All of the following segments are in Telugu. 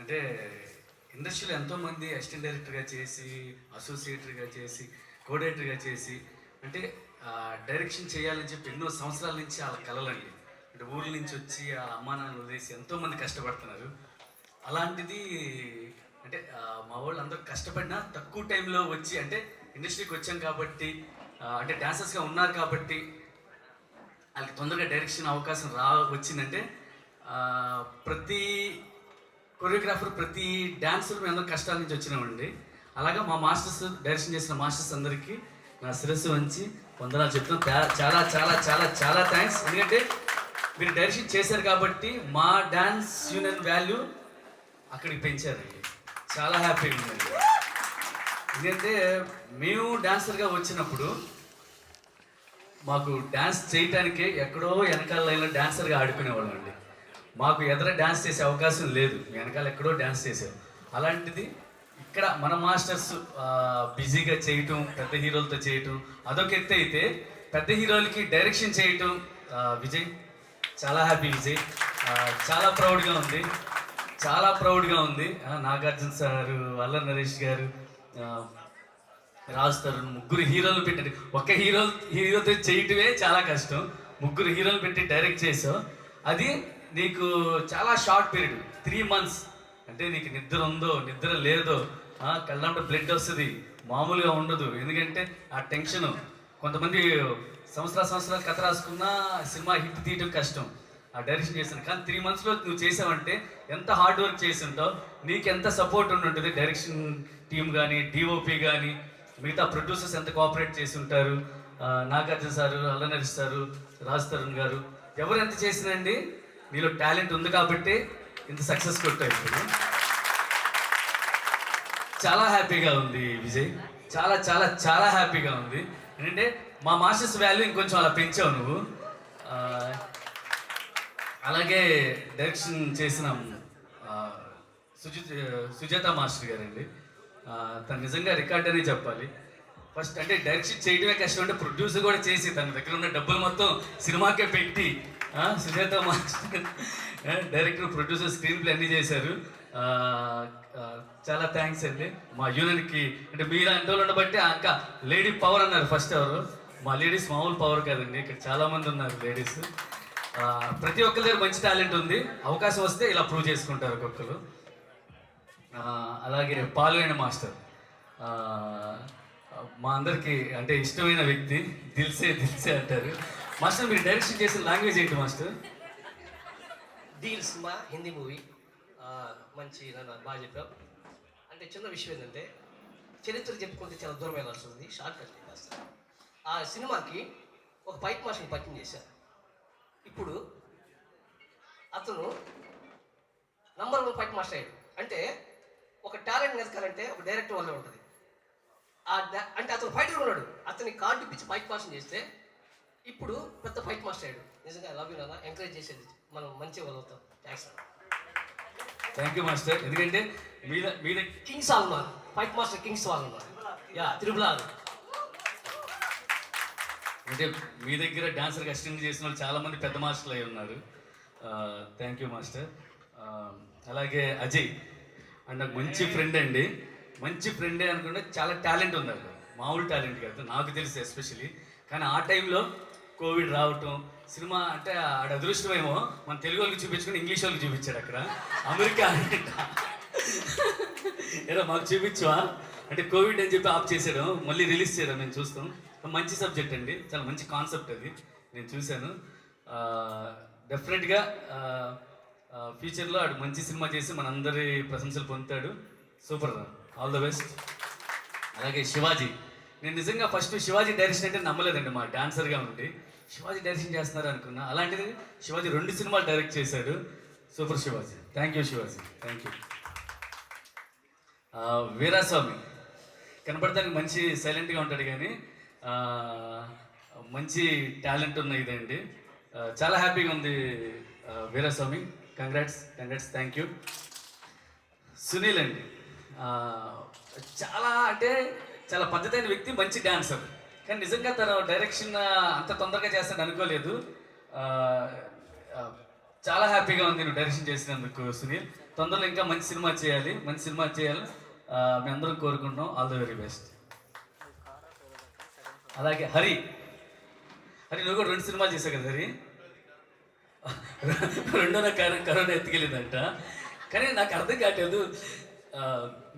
అంటే ఇండస్ట్రీలో ఎంతోమంది అసిస్టెంట్ డైరెక్టర్గా చేసి అసోసియేటర్గా చేసి కోఆర్డినేటర్గా చేసి అంటే డైరెక్షన్ చేయాలని చెప్పి ఎన్నో సంవత్సరాల నుంచి వాళ్ళ కలలండి. అంటే ఊళ్ళ నుంచి వచ్చి వాళ్ళ అమ్మానాన్ని వదిలేసి ఎంతోమంది కష్టపడుతున్నారు. అలాంటిది అంటే మా వాళ్ళు అందరూ కష్టపడినా తక్కువ టైంలో వచ్చి అంటే ఇండస్ట్రీకి వచ్చాం కాబట్టి అంటే డాన్సర్స్గా ఉన్నారు కాబట్టి వాళ్ళకి తొందరగా డైరెక్షన్ అవకాశం రా వచ్చిందంటే ప్రతి కొరియోగ్రాఫర్ ప్రతి డాన్సర్ మేము అందరం కష్టాల నుంచి వచ్చినామండి అలాగా మా మాస్టర్స్ డైరెక్షన్ చేసిన మాస్టర్స్ అందరికీ నా శిరస్సు వంచి వందనాలు చెప్తున్నాం. చాలా చాలా చాలా చాలా థ్యాంక్స్. ఎందుకంటే మీరు డైరెక్షన్ చేశారు కాబట్టి మా డాన్స్ యూనియన్ వాల్యూ అక్కడికి పెంచారండి చాలా హ్యాపీగా ఉందండి. ఎందుకంటే మేము డాన్సర్గా వచ్చినప్పుడు మాకు డాన్స్ చేయటానికే ఎక్కడో వెనకాల డాన్సర్గా ఆడుకునేవాళ్ళం అండి మాకు ఎదర డ్యాన్స్ చేసే అవకాశం లేదు. వెనకాల ఎక్కడో డ్యాన్స్ చేసావు అలాంటిది ఇక్కడ మన మాస్టర్స్ బిజీగా చేయటం పెద్ద హీరోలతో చేయటం అదొక ఎత్తు అయితే పెద్ద హీరోలకి డైరెక్షన్ చేయటం విజయ్. చాలా హ్యాపీ విజయ్. చాలా ప్రౌడ్గా ఉంది. చాలా ప్రౌడ్గా ఉంది. నాగార్జున సారు అల్లర్ నరేష్ గారు రాజ్ తరుణ్ ముగ్గురు హీరోలు పెట్టి ఒక హీరో హీరోతో చేయటమే చాలా కష్టం. ముగ్గురు హీరోలు పెట్టి డైరెక్ట్ చేసావు. అది నీకు చాలా షార్ట్ పీరియడ్ త్రీ మంత్స్. అంటే నీకు నిద్ర ఉందో నిద్ర లేదో కళ్ళంటే కళ్ళంట బ్లడ్ వస్తుంది మామూలుగా ఉండదు. ఎందుకంటే ఆ టెన్షన్ కొంతమంది సంవత్సరాల సంవత్సరాలు కథ రాసుకున్నా సినిమా హిట్ తీయటం కష్టం. ఆ డైరెక్షన్ చేశాను. కానీ త్రీ మంత్స్లో నువ్వు చేసావంటే ఎంత హార్డ్ వర్క్ చేసి ఉంటావు నీకు ఎంత సపోర్ట్ ఉండి ఉంటుంది? డైరెక్షన్ టీం కానీ డిఓపి కానీ మిగతా ప్రొడ్యూసర్స్ ఎంత కోఆపరేట్ చేసి ఉంటారు నాగార్జున సారు అల్లనరిస్తారు సారు రాజ్ తరుణ్ గారు ఎవరు ఎంత చేసినండి నీలో టాలెంట్ ఉంది కాబట్టి ఇంత సక్సెస్ కొట్టావు చాలా హ్యాపీగా ఉంది విజయ్. చాలా చాలా చాలా హ్యాపీగా ఉంది. ఏంటంటే మా మాస్టర్స్ వాల్యూ ఇంకొంచెం అలా పెంచావు నువ్వు. అలాగే డైరెక్షన్ చేసిన సుజిత్ సుజాత మాస్టర్ గారండి. తను నిజంగా రికార్డ్ అనే చెప్పాలి. ఫస్ట్ అంటే డైరెక్షన్ చేయడమే కష్టం అంటే ప్రొడ్యూసర్ కూడా చేసి తన దగ్గర ఉన్న డబ్బులు మొత్తం సినిమాకే పెట్టి Sujatha master director producer screenplay అన్నీ చేశారు. చాలా థ్యాంక్స్ అండి. మా యూనియన్కి అంటే మీరు అంటే ఉండబట్టి ఆ లేడీ పవర్ అన్నారు ఫస్ట్ ఎవరు? మా లేడీస్ మామూలు పవర్ కాదండి ఇక్కడ చాలామంది ఉన్నారు లేడీస్ ప్రతి ఒక్కరి దగ్గర మంచి టాలెంట్ ఉంది. అవకాశం వస్తే ఇలా ప్రూవ్ చేసుకుంటారు ఒక్కొక్కరు. అలాగే పాల్గొన మాస్టర్. మా అందరికీ అంటే ఇష్టమైన వ్యక్తి దిల్సే దిల్సే అంటారు. మాస్టర్ మీరు డైరెక్షన్ చేసిన లాంగ్వేజ్ ఏంటి మాస్టర్? డీల్ సినిమా హిందీ మూవీ. మంచి నన్ను బాగా చెప్పావు. అంటే చిన్న విషయం ఏంటంటే చరిత్ర చెప్పుకుంటే చాలా దూరం వెళ్ళాల్సి ఉంది షార్ట్ కట్ చేస్తాను ఆ సినిమాకి ఒక పైప్ మాస్టర్ని పరిచయం చేశారు. ఇప్పుడు అతను నంబర్ వన్ పైప్ మాస్టర్ అయ్యాడు. అంటే ఒక టాలెంట్ ఎదగాలంటే ఒక డైరెక్టర్ వల్లే ఉంటుంది. అంటే అతను ఫైటర్ ఉన్నాడు. అతని కార్డు ఇప్పించి ఫైట్ మాస్టర్ చేస్తే ఇప్పుడు పెద్ద ఫైట్ మాస్టర్ అయ్యాడు. నిజంగా లవ్ యూ నాన్న. ఎంకరేజ్ చేసేది. మనం మంచిగా వదులుతాం థ్యాంక్స్ థ్యాంక్ యూ మాస్టర్ ఎందుకంటే మీద మీద కింగ్స్ వాళ్ళు ఉన్నారు. ఫైట్ మాస్టర్ కింగ్స్ వాళ్ళు ఉన్నారు. యా తిరుమల అంటే మీ దగ్గర డాన్సర్ అసిస్టెంట్ చేసిన వాళ్ళు చాలా మంది పెద్ద మాస్టర్లు అయి ఉన్నారు. థ్యాంక్ యూ మాస్టర్ అలాగే అజయ్ అండ్ నాకు మంచి ఫ్రెండ్ అండి. మంచి ఫ్రెండే అనుకుంటే చాలా టాలెంట్ ఉంది అక్కడ. మామూలు టాలెంట్ కాదు. నాకు తెలిసి ఎస్పెషలీ కానీ ఆ టైంలో కోవిడ్ రావటం సినిమా అంటే ఆడ అదృష్టమేమో మన తెలుగు వాళ్ళకి చూపించుకుని ఇంగ్లీష్ వాళ్ళకి చూపించాడు అక్కడ. అమెరికా ఏదో మాకు చూపించవా? అంటే కోవిడ్ అని చెప్పి ఆఫ్ చేశాడు. మళ్ళీ రిలీజ్ చేయడం నేను చూస్తాం. మంచి సబ్జెక్ట్ అండి. చాలా మంచి కాన్సెప్ట్ అది. నేను చూశాను. డెఫినెట్గా ఫ్యూచర్లో ఆడు మంచి సినిమా చేసి మనందరి ప్రశంసలు పొందుతాడు. Super all the best. అలాగే శివాజీ. నేను నిజంగా ఫస్ట్ శివాజీ డైరెక్షన్ అంటే నమ్మలేదండి మా డాన్సర్గా ఉండి. శివాజీ డైరెక్షన్ చేస్తున్నారు అనుకున్నా. అలాంటిది శివాజీ రెండు సినిమాలు డైరెక్ట్ చేశాడు. Super Shivaji. Thank you Shivaji. Thank you. Veeraswamy. కనపడటానికి మంచి సైలెంట్గా ఉంటాడు కానీ మంచి టాలెంట్ ఉన్న ఇదండి చాలా హ్యాపీగా ఉంది Veeraswamy. Congrats congrats thank you. Sunil అండి. చాలా అంటే చాలా పద్ధతైన వ్యక్తి మంచి డాన్సర్. కానీ నిజంగా తన డైరెక్షన్ అంత తొందరగా చేస్తాను అనుకోలేదు. చాలా హ్యాపీగా ఉంది నువ్వు డైరెక్షన్ చేసినందుకు సునీల్. తొందరలో ఇంకా మంచి సినిమా చేయాలి మంచి సినిమా చేయాలి మేము మీ అందరం కోరుకుంటున్నాం. ఆల్ ద వెరీ బెస్ట్ అలాగే హరి. హరి నువ్వు కూడా రెండు సినిమాలు చేసావు కదా హరి? రెండో నా కరోనా ఎత్తుకెళ్ళిందంట. కానీ నాకు అర్థం కావట్లేదు.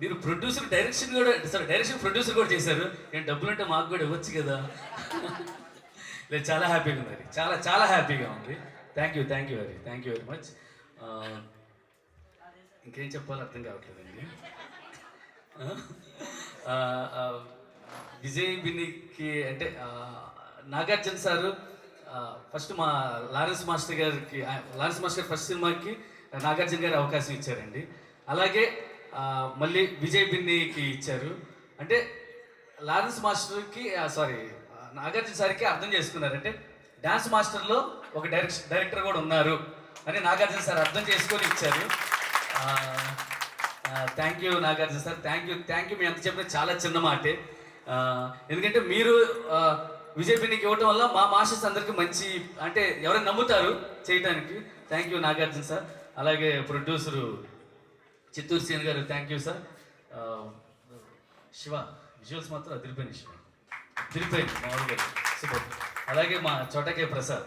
మీరు ప్రొడ్యూసర్ డైరెక్షన్ కూడా సారీ డైరెక్షన్ ప్రొడ్యూసర్ కూడా చేశారు. నేను డబ్బులు అంటే మాకు కూడా ఇవ్వచ్చు కదా. లేదు చాలా హ్యాపీగా ఉంది చాలా చాలా హ్యాపీగా ఉంది. Thank you thank you Hari thank you very much ఇంకేం చెప్పాలో అర్థం కావట్లేదండి. విజయ్ బిన్నికి అంటే నాగార్జున సారు ఫస్ట్ మా లారెన్స్ మాస్టర్ గారికి లారెన్స్ మాస్టర్ ఫస్ట్ సినిమాకి నాగార్జున గారు అవకాశం ఇచ్చారండి. అలాగే మళ్ళీ విజయ్ బిన్నీకి ఇచ్చారు. అంటే లారెన్స్ మాస్టర్కి సారీ నాగార్జున సార్కి అర్థం చేసుకున్నారు. అంటే డ్యాన్స్ మాస్టర్లో ఒక డైరెక్షన్ డైరెక్టర్ కూడా ఉన్నారు అని నాగార్జున సార్ అర్థం చేసుకొని ఇచ్చారు. Thank you Nagarjuna sir thank you thank you మీ అంత చెప్పిన చాలా చిన్న మాటే. ఎందుకంటే మీరు విజయ్ బిన్నీకి ఇవ్వటం వల్ల మా మాస్టర్స్ అందరికీ మంచి అంటే ఎవరైనా నమ్ముతారు చేయడానికి థ్యాంక్ యూ నాగార్జున సార్. అలాగే ప్రొడ్యూసరు చిత్తూరు సీన్ గారు thank you sir Shiva visuals మాత్రం అదిరిపోయింది శివ. అదిరిపోయింది మామూలుగా. సూపర్ అలాగే మా చోటకే ప్రసాద్.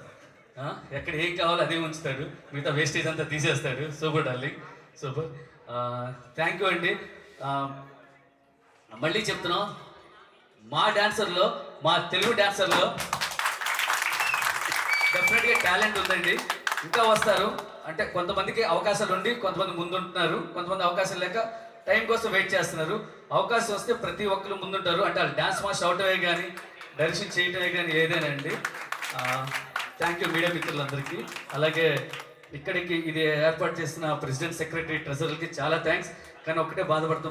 ఎక్కడ ఏం కావాలో అదే ఉంచుతాడు. మిగతా వేస్టేజ్ అంతా తీసేస్తాడు. Super darling super thank you అండి. మళ్ళీ చెప్తున్నాం. మా డాన్సర్లో మా తెలుగు డాన్సర్లో డెఫినెట్గా టాలెంట్ ఉందండి. ఇంకా వస్తారు. అంటే కొంతమందికి అవకాశాలు ఉండి కొంతమంది ముందుంటున్నారు. కొంతమంది అవకాశం లేక టైం కోసం వెయిట్ చేస్తున్నారు. అవకాశం వస్తే ప్రతి ఒక్కరు ముందుంటారు. అంటే వాళ్ళు డాన్స్ మాస్ అవటమే కానీ డైరెక్షన్ చేయటమే కానీ ఏదైనా అండి థ్యాంక్ యూ మీడియా మిత్రులందరికీ. అలాగే ఇక్కడికి ఇది ఏర్పాటు చేసిన ప్రెసిడెంట్ సెక్రటరీ ట్రెజరర్కి చాలా థ్యాంక్స్. కానీ ఒక్కటే బాధపడుతున్నాం.